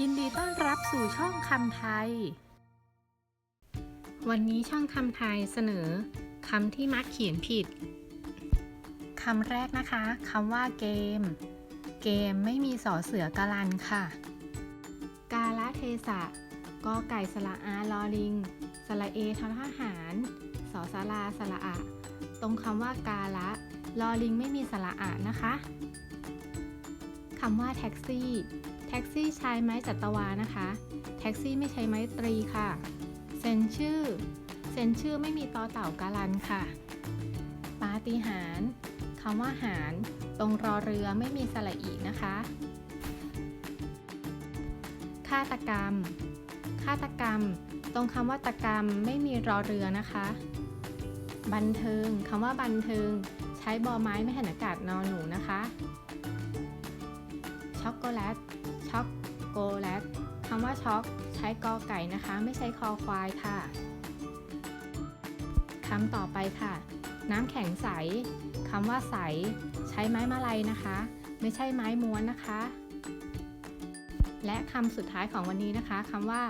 ยินดีต้อนรับสู่ช่องคำไทย วันนี้ช่องคำไทยเสนอคำที่มักเขียนผิดคำแรกนะคะคำว่าเกม เกมไม่มีสอเสือกาลันค่ะ กาละเทศะกอไก่สระอาลอลิงสระเอททหารสอสาราสระอะ ตรงคำว่ากาละลอลิงไม่มีสระอะนะคะ คำว่าแท็กซี่ แท็กซี่ใช้ไม้จัตวานะคะ แท็กซี่ไม่ใช้ไม้ตรีค่ะ เซ็นชื่อ เซ็นชื่อไม่มีต่อเต่าการันค่ะ ปาฏิหารคำว่าหารตรงรอเรือไม่มีสระอีนะคะ ฆาตกรรม ฆาตกรรม ตรงคำว่าตกรรมไม่มีรอเรือนะคะ บันเทิงคำว่าบันเทิง ใช้บอไม้ไม่หันอากาศนอนหนูนะคะ แลตช็อกโกแลตคำว่าช็อกใช้กอไก่นะคะ ไม่ใช้คอควายค่ะคำต่อไปค่ะ น้ำแข็งใสคำว่าใส ใช้ไม้มาลัยนะคะ ไม่ใช่ไม้ม้วนนะคะ และคำสุดท้ายของวันนี้นะคะคำว่า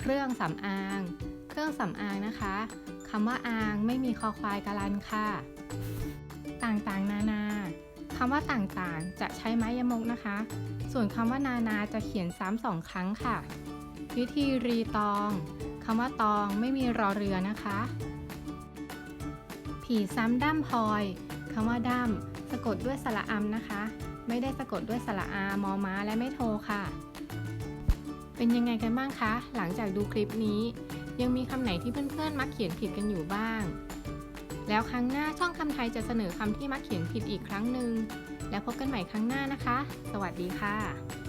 เครื่องสำอาง เครื่องสำอางนะคะคำว่าอางไม่มีคอควายกาลันค่ะ ต่างๆ นานา คำว่าต่างๆ จะใช้ไม้ยมกนะคะ ส่วนคำว่านานาจะเขียนซ้ำสองครั้งค่ะ วิธีรีตองคำว่าตองไม่มีรอเรือนะคะ ผีซ้ำด้ามพลอยคำว่าด้ามสะกดด้วยสระอำนะคะ ไม่ได้สะกดด้วยสระอามอม้าและไม่โทค่ะ เป็นยังไงกันบ้างคะ หลังจากดูคลิปนี้ ยังมีคำไหนที่เพื่อนๆมักเขียนผิดกันอยู่บ้าง แล้วครั้งหน้าช่องคำไทยจะเสนอคำที่มักเขียนผิดอีกครั้งหนึ่ง แล้วพบกันใหม่ครั้งหน้านะคะ สวัสดีค่ะ